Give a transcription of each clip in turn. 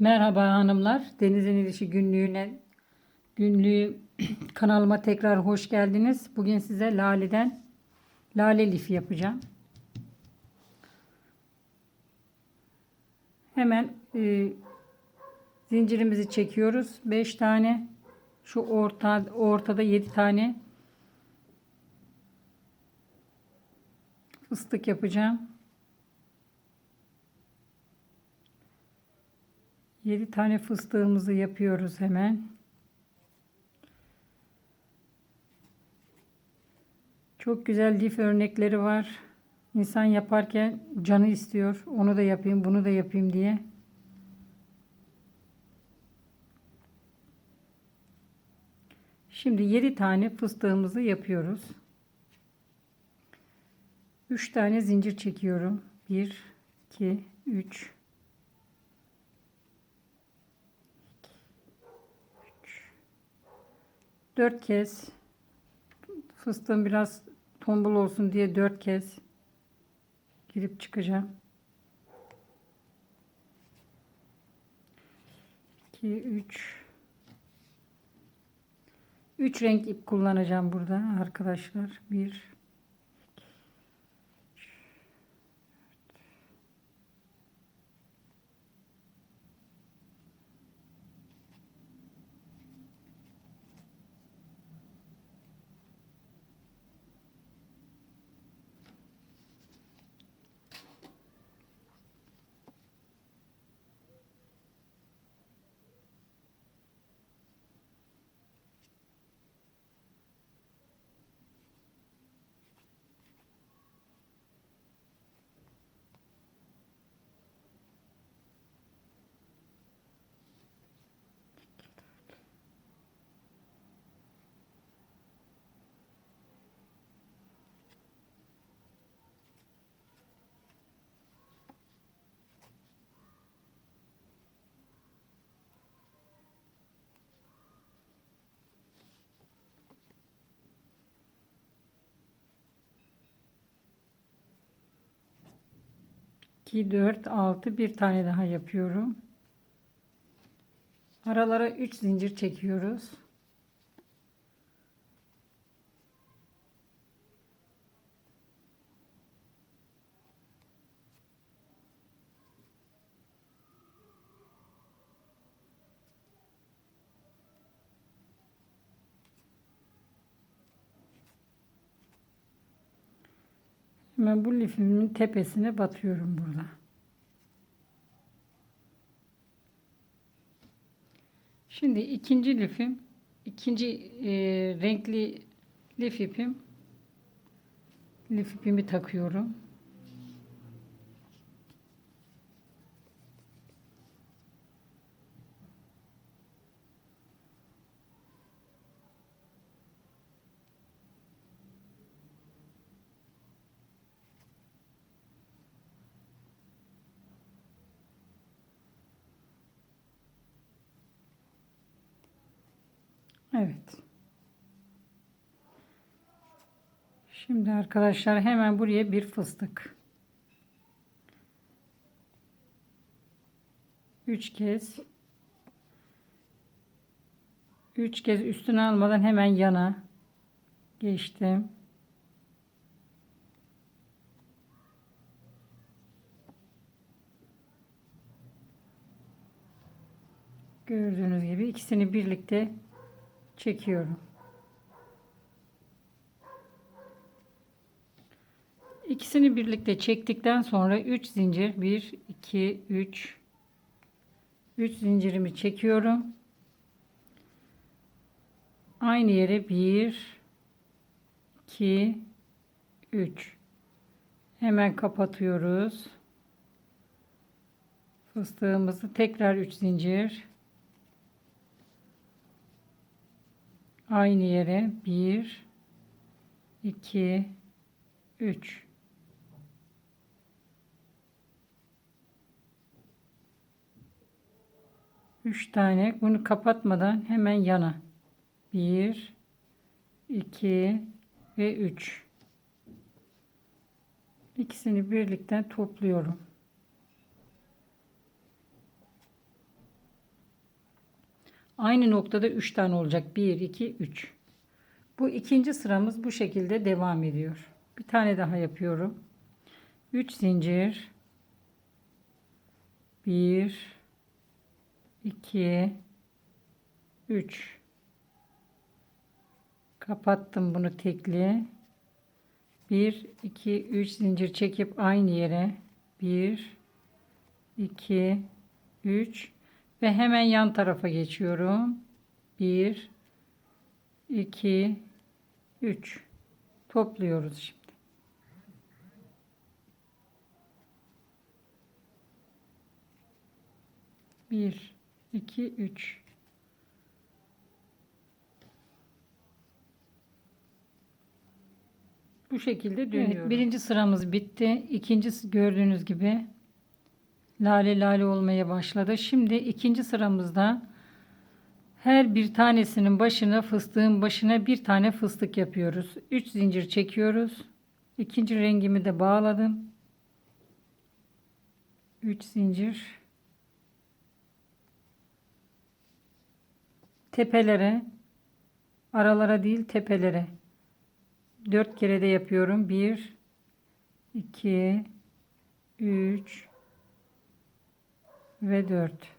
Merhaba hanımlar. Denizin İlişi günlüğüne günlüğü kanalıma tekrar hoş geldiniz. Bugün size laleden lale lifi yapacağım. Hemen e, zincirimizi çekiyoruz. 5 tane şu orta ortada 7 tane fıstık yapacağım. 7 tane fıstığımızı yapıyoruz hemen. Çok güzel lif örnekleri var. İnsan yaparken canı istiyor. Onu da yapayım, bunu da yapayım diye. Şimdi 7 tane fıstığımızı yapıyoruz. 3 tane zincir çekiyorum. 1 2 3 4 kez fıstığım biraz tombul olsun diye 4 kez girip çıkacağım. 2 3 3 renk ip kullanacağım burada arkadaşlar. 1 2 4 6 bir tane daha yapıyorum. Aralara 3 zincir çekiyoruz. Hemen bu lifimin tepesine batıyorum burada. Şimdi ikinci lifim, ikinci e, renkli lif ipim, lif ipimi takıyorum. Evet. Şimdi arkadaşlar hemen buraya bir fıstık. Üç kez. Üç kez üstüne almadan hemen yana geçtim. Gördüğünüz gibi ikisini birlikte çekiyorum. İkisini birlikte çektikten sonra 3 zincir 1 2 3 3 zincirimi çekiyorum. Aynı yere 1 2 3 hemen kapatıyoruz. Fıstığımızı tekrar 3 zincir aynı yere 1 2 3 3 tane. Bunu kapatmadan hemen yana. 1 2 ve 3 ikisini birlikte topluyorum Aynı noktada 3 tane olacak. 1, 2, 3. Bu ikinci sıramız bu şekilde devam ediyor. Bir tane daha yapıyorum. 3 zincir. 1, 2, 3. Kapattım bunu tekli. 1, 2, 3 zincir çekip aynı yere 1, 2, 3 ve hemen yan tarafa geçiyorum. 1, 2, 3 topluyoruz şimdi. Bir, iki, üç. Bu şekilde dönüyorum. Evet, birinci sıramız bitti. İkincisi gördüğünüz gibi lale lale olmaya başladı. Şimdi ikinci sıramızda her bir tanesinin başına fıstığın başına bir tane fıstık yapıyoruz. 3 zincir çekiyoruz. İkinci rengimi de bağladım. 3 zincir. Tepelere aralara değil tepelere 4 kere de yapıyorum. 1 2 3 ve 4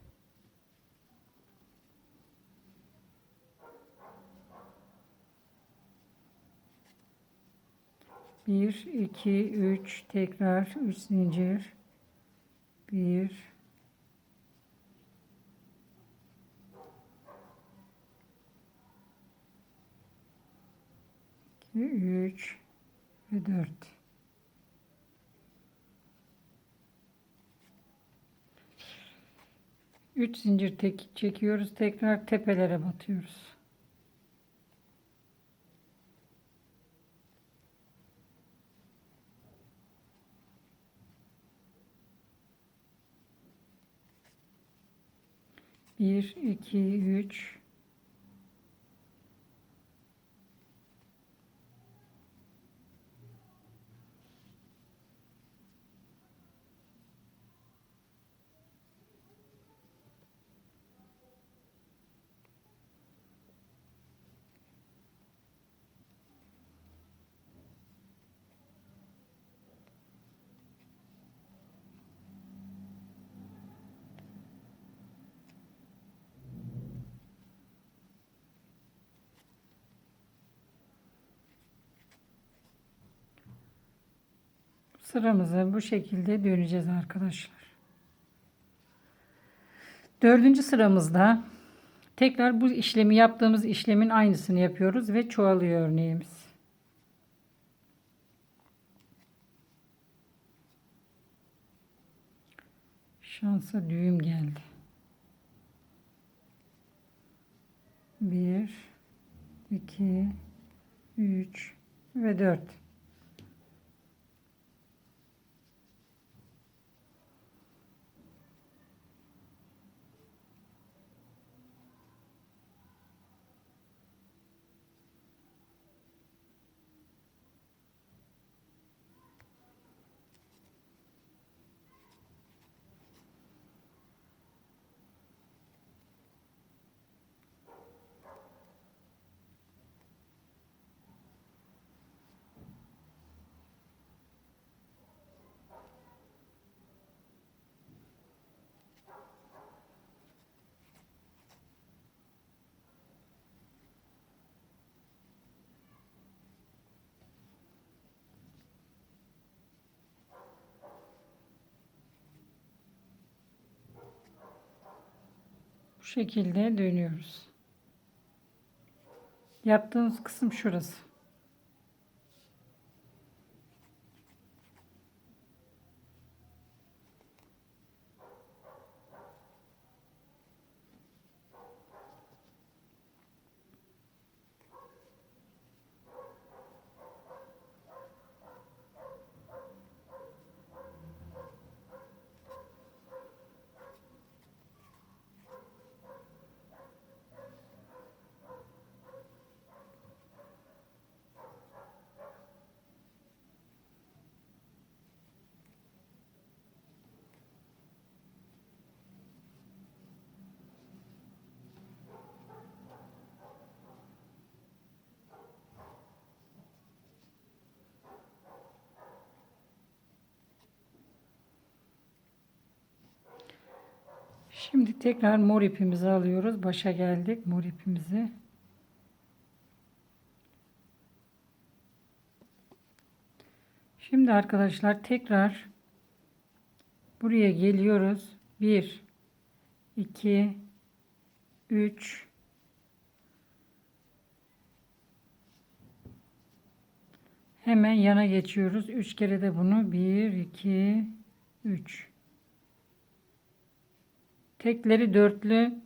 1 2 3 tekrar 3 zincir. 1 2 3 ve 4 3 zincir tek çekiyoruz tekrar tepelere batıyoruz. Bir, iki, üç, Sıramızı bu şekilde döneceğiz arkadaşlar. Dördüncü sıramızda tekrar bu işlemi yaptığımız işlemin aynısını yapıyoruz ve çoğalıyor örneğimiz. Şansa düğüm geldi. Bir, iki, üç ve dört. Şekilde dönüyoruz. Yaptığımız kısım şurası. Şimdi tekrar mor ipimizi alıyoruz. Başa geldik mor ipimizi. Şimdi arkadaşlar tekrar buraya geliyoruz. 1 2 3 Hemen yana geçiyoruz. 3 kere de bunu 1 2 3 Tekleri dörtlü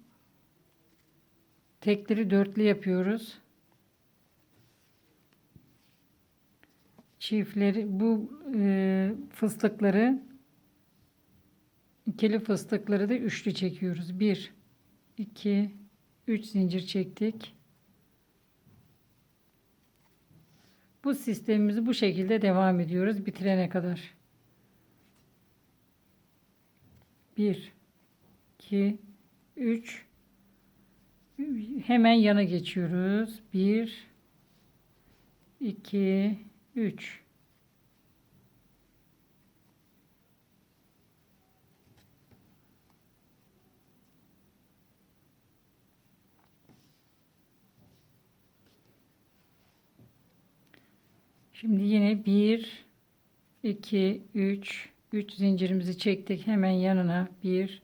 tekleri dörtlü yapıyoruz. Çiftleri bu e, fıstıkları ikili fıstıkları da üçlü çekiyoruz. 1 2 3 zincir çektik. Bu sistemimizi bu şekilde devam ediyoruz bitirene kadar. 1 2 3 hemen yana geçiyoruz. 1 2 3 Şimdi yine 1 2 3 3 zincirimizi çektik. Hemen yanına 1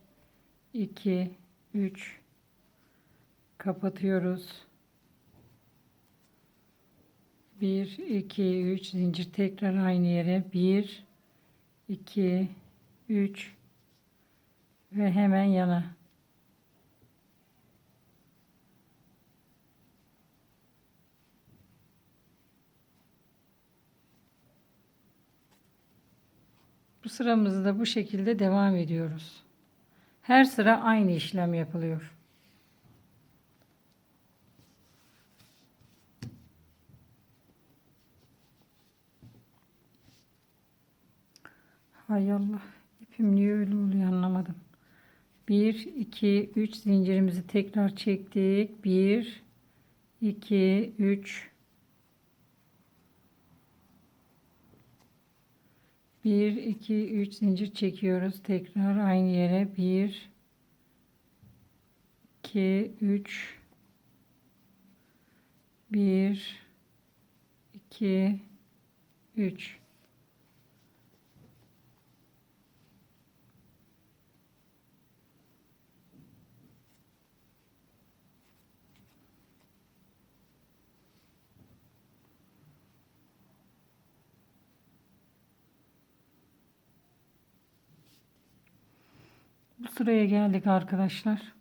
2 3 kapatıyoruz. 1 2 3 zincir tekrar aynı yere. 1 2 3 ve hemen yana. Bu sıramızı da bu şekilde devam ediyoruz. Her sıra aynı işlem yapılıyor. Hay Allah. ipim niye öyle oluyor anlamadım. 1, 2, 3 zincirimizi tekrar çektik. 1, 2, 3 1 2 3 zincir çekiyoruz. Tekrar aynı yere. 1 2 3 1 2 3 sıraya geldik arkadaşlar.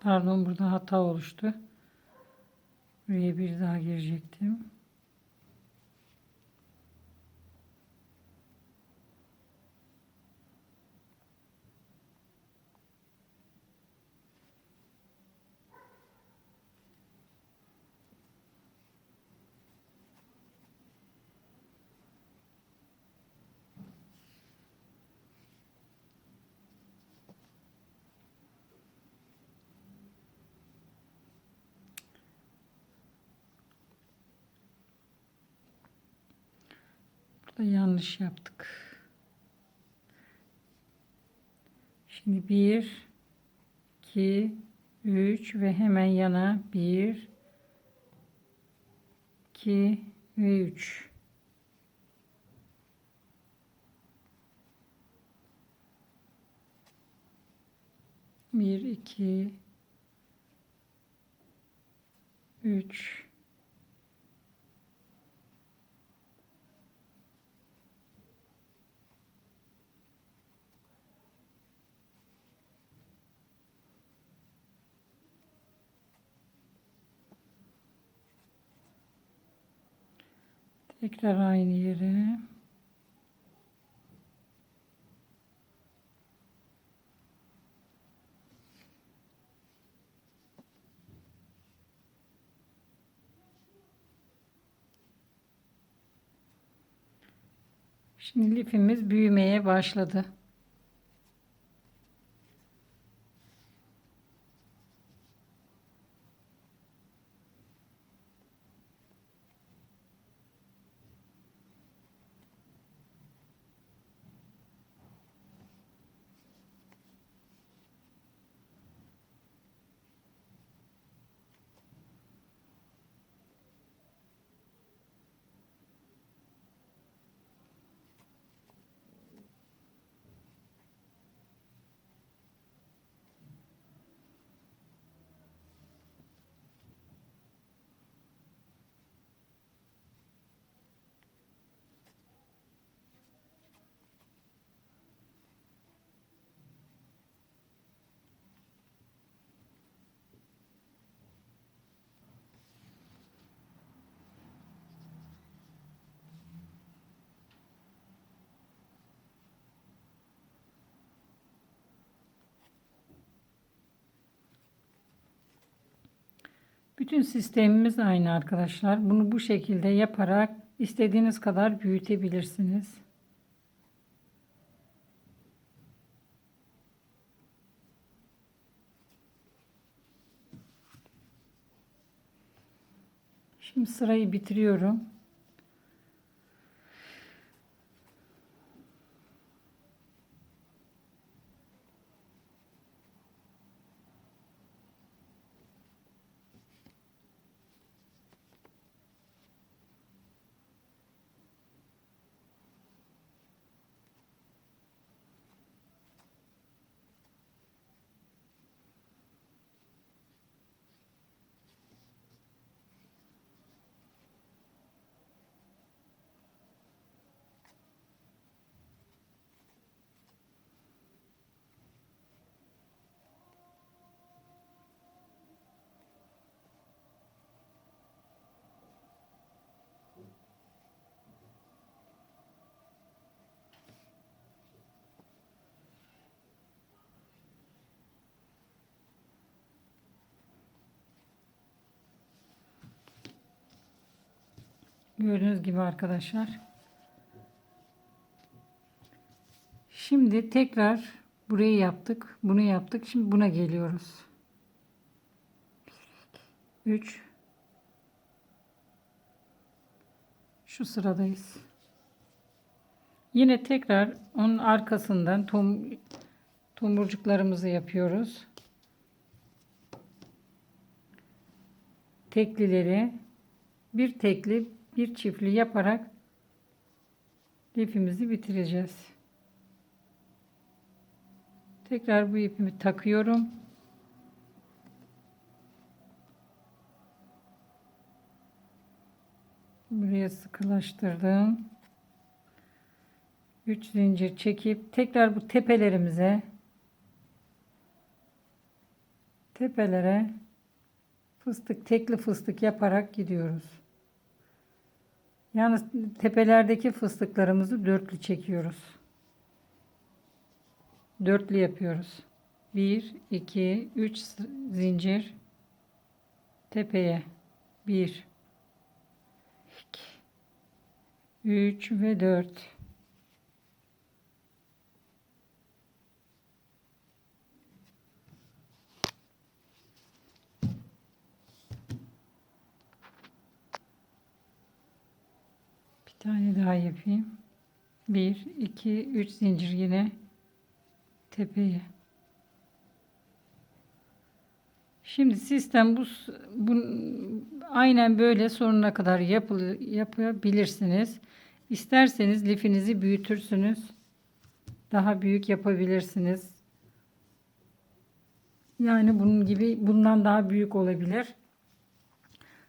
Pardon burada hata oluştu. Buraya bir daha girecektim. da yanlış yaptık. Şimdi 1 2 3 ve hemen yana 1 2 ve 3 1 2 3 Tekrar aynı yere. Şimdi lifimiz büyümeye başladı. Bütün sistemimiz aynı arkadaşlar. Bunu bu şekilde yaparak istediğiniz kadar büyütebilirsiniz. Şimdi sırayı bitiriyorum. Gördüğünüz gibi arkadaşlar. Şimdi tekrar burayı yaptık. Bunu yaptık. Şimdi buna geliyoruz. 3 Şu sıradayız. Yine tekrar onun arkasından tom, tomurcuklarımızı yapıyoruz. Teklileri bir tekli bir çiftli yaparak lifimizi bitireceğiz. Tekrar bu ipimi takıyorum. Buraya sıkılaştırdım. 3 zincir çekip tekrar bu tepelerimize tepelere fıstık tekli fıstık yaparak gidiyoruz. Yalnız tepelerdeki fıstıklarımızı dörtlü çekiyoruz. Dörtlü yapıyoruz. 1 2 3 zincir tepeye 1 2 3 ve 4 Tane daha yapayım. 1 2 3 zincir yine tepeye. Şimdi sistem bu, bu aynen böyle sonuna kadar yapıl, yapabilirsiniz. İsterseniz lifinizi büyütürsünüz. Daha büyük yapabilirsiniz. Yani bunun gibi bundan daha büyük olabilir.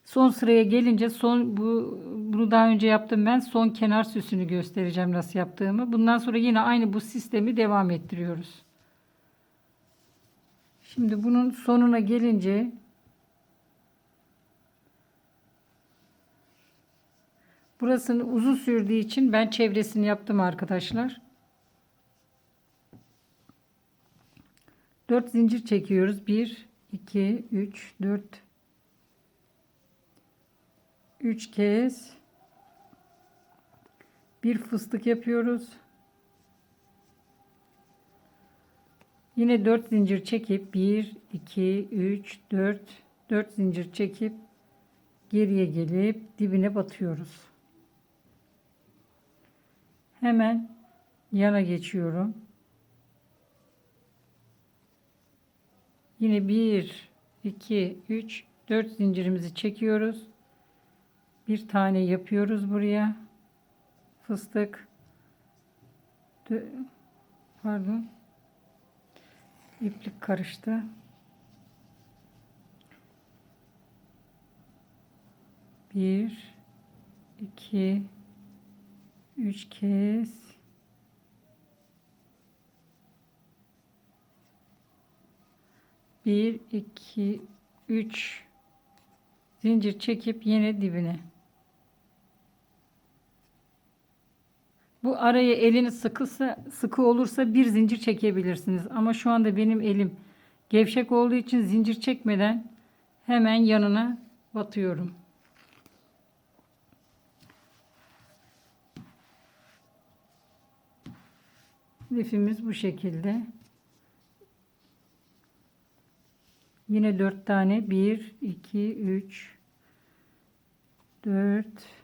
Son sıraya gelince son bu bunu daha önce yaptım ben. Son kenar süsünü göstereceğim nasıl yaptığımı. Bundan sonra yine aynı bu sistemi devam ettiriyoruz. Şimdi bunun sonuna gelince burasını uzun sürdüğü için ben çevresini yaptım arkadaşlar. 4 zincir çekiyoruz. 1 2 3 4 3 kez bir fıstık yapıyoruz. Yine 4 zincir çekip 1 2 3 4 4 zincir çekip geriye gelip dibine batıyoruz. Hemen yana geçiyorum. Yine 1 2 3 4 zincirimizi çekiyoruz. Bir tane yapıyoruz buraya. Fıstık. Pardon. İplik karıştı. Bir, iki, üç kez. Bir, iki, üç zincir çekip yine dibine. Bu araya elini sıkısa, sıkı olursa bir zincir çekebilirsiniz. Ama şu anda benim elim gevşek olduğu için zincir çekmeden hemen yanına batıyorum. Lifimiz bu şekilde. Yine dört tane. Bir, iki, üç, dört,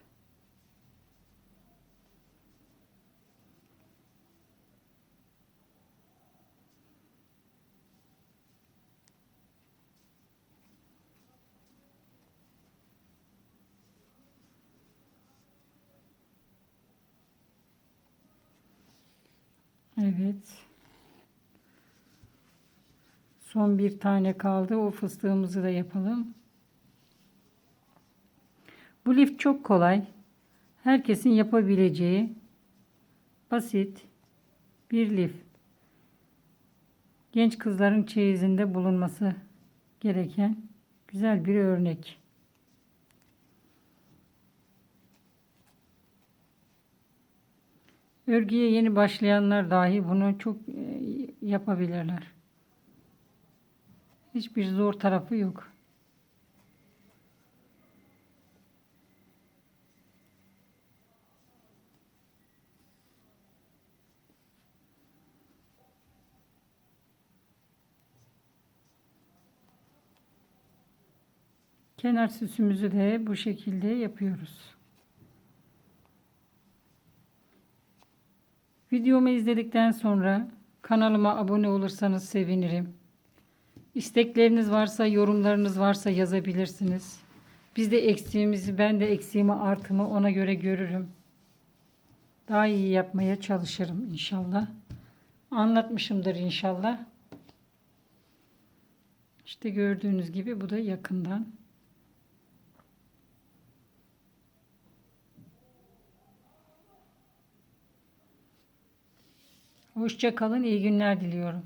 Evet. Son bir tane kaldı. O fıstığımızı da yapalım. Bu lif çok kolay. Herkesin yapabileceği basit bir lif. Genç kızların çeyizinde bulunması gereken güzel bir örnek. Örgüye yeni başlayanlar dahi bunu çok e, yapabilirler. Hiçbir zor tarafı yok. Kenar süsümüzü de bu şekilde yapıyoruz. Videomu izledikten sonra kanalıma abone olursanız sevinirim. İstekleriniz varsa, yorumlarınız varsa yazabilirsiniz. Biz de eksiğimizi, ben de eksiğimi, artımı ona göre görürüm. Daha iyi yapmaya çalışırım inşallah. Anlatmışımdır inşallah. İşte gördüğünüz gibi bu da yakından. Hoşça kalın, iyi günler diliyorum.